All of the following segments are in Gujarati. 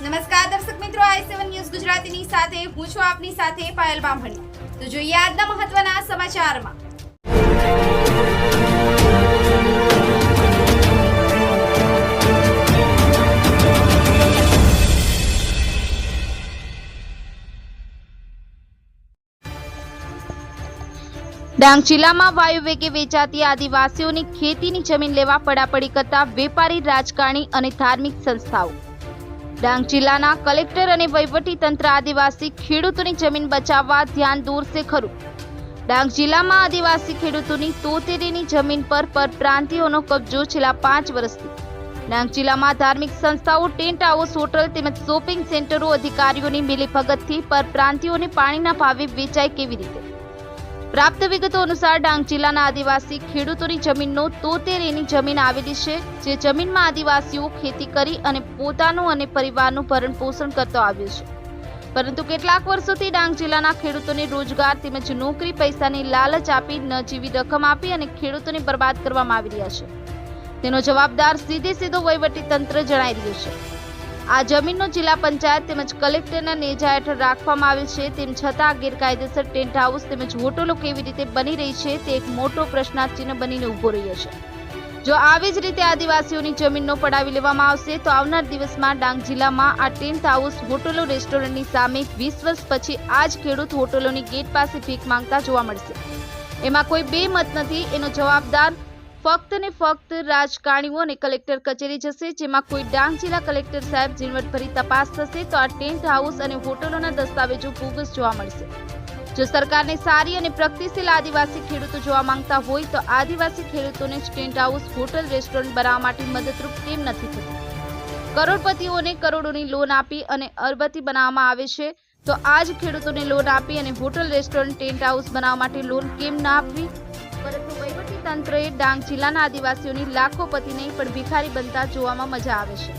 નમસ્કાર દર્શક મિત્રો, આઈ સેવન ન્યૂઝ ગુજરાતીની સાથે, હું છું આપની સાથે પાયલ બામણી. તો જોઈએ આજના મહત્વના સમાચારમાં. ડાંગ જિલ્લામાં વાયુ વેગે વેચાતી આદિવાસીઓની ખેતીની જમીન લેવા પડાપડી કરતા વેપારી, રાજકારણી અને ધાર્મિક સંસ્થાઓ. ડાંગ જિલ્લાના કલેક્ટર અને વહીવટી તંત્ર આદિવાસી ખેડૂતોની જમીન બચાવવા ધ્યાન દોરશે ખરું. ડાંગ જિલ્લામાં આદિવાસી ખેડૂતોની તોતેરીની જમીન પર પરપ્રાંતિઓનો કબજો છેલ્લા પાંચ વર્ષથી. ડાંગ જિલ્લામાં ધાર્મિક સંસ્થાઓ, ટેન્ટ હાઉસ, હોટલ તેમજ શોપિંગ સેન્ટરો અધિકારીઓની મિલીભગતથી પરપ્રાંતિઓને પાણીના ભાવે વેચાય કેવી રીતે? પ્રાપ્ત વિગતો અનુસાર ડાંગ જિલ્લાના આદિવાસી ખેડૂતોની જમીનનો તોતેર એની જમીન આવેલી છે. જે જમીનમાં આદિવાસીઓ ખેતી કરી અને પોતાનું અને પરિવારનું ભરણ પોષણ કરતો આવ્યો છે. પરંતુ કેટલાક વર્ષોથી ડાંગ જિલ્લાના ખેડૂતોને રોજગાર તેમજ નોકરી પૈસાની લાલચ આપી ન જેવી રકમ આપી અને ખેડૂતોને બરબાદ કરવામાં આવી રહ્યા છે. તેનો જવાબદાર સીધે સીધો વહીવટી તંત્ર જણાઈ રહ્યું છે. આ જમીનનો જિલ્લા પંચાયત તેમજ કલેક્ટરના નેજા હેઠળ રાખવામાં આવેલ છે. તેમ છતાં ગેરકાયદેસર ટેન્ટ હાઉસ તેમજ હોટલો કેવી રીતે બની રહી છે તે એક મોટો પ્રશ્નાર્થચિહ્ન બનીને ઊભો રહ્યો છે. જો આવી જ રીતે આદિવાસીઓની જમીનનો પડાવી લેવામાં આવશે તો આવનાર દિવસમાં ડાંગ જિલ્લામાં આ ટેન્ટ હાઉસ, હોટલો, રેસ્ટોરન્ટની સામે વીસ વર્ષ પછી આ જ ખેડૂત હોટલોની ગેટ પાસે ભીખ માંગતા જોવા મળશે. એમાં કોઈ બે મત નથી. એનો જવાબદાર ફક્ત ને ફક્ત રાજકારણીઓ અને કલેક્ટર કચેરી જશે, જેમાં કોઈ ડાંગ જિલ્લા કલેક્ટર સાહેબ ઝીણવટભરી તપાસ થશે, તો આ ટેન્ટ હાઉસ અને હોટલોના દસ્તાવેજો બોગસ જોવા મળશે. જો સરકારને સારી અને પ્રગતિશીલ આદિવાસી ખેડૂતો જોવા માંગતા હોય, તો આદિવાસી ખેડૂતોને ટેન્ટ હાઉસ, હોટલ, રેસ્ટોરન્ટ બનાવવા માટે મદદરૂપ કેમ નથી થતું? કરોડપતિઓને કરોડોની લોન આપી અને અરબતી બનાવવામાં આવે છે, તો આ જ ખેડૂતોને લોન આપી અને હોટલ, રેસ્ટોરન્ટ, ટેન્ટ હાઉસ બનાવવા માટે લોન કેમ ના આપવી? તંત્રએ ડાંગ જિલ્લાના આદિવાસીઓની લાખોપતિ નહીં, પણ ભિખારી બનતા જોવામાં મજા આવે છે.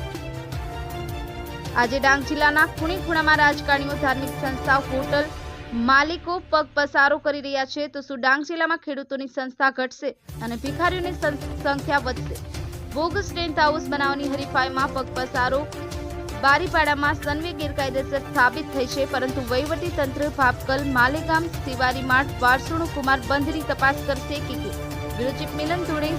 આજે ડાંગ જિલ્લાના ખૂણી ખૂણામાં રાજકારણીઓ, ધાર્મિક સંસ્થાઓ, હોટલ માલિકો પગ પસારો કરી રહ્યા છે. તો શું ડાંગ જિલ્લામાં ખેડૂતોની સંસ્થા ઘટશે અને ભિખારીઓની સંખ્યા વધશે? બોગસ ટેન્ટ હાઉસ બનાવવાની હરીફાઈમાં પગ પસારો બારીપાડામાં સનવે ગેરકાયદેસર સાબિત થઈ છે, પરંતુ વહીવટી તંત્ર ભાપકલ માલેગામ સિવારી માર્ટ વારસુણુ કુમાર બંધની તપાસ કરશે કે. Will Chip Milan Turing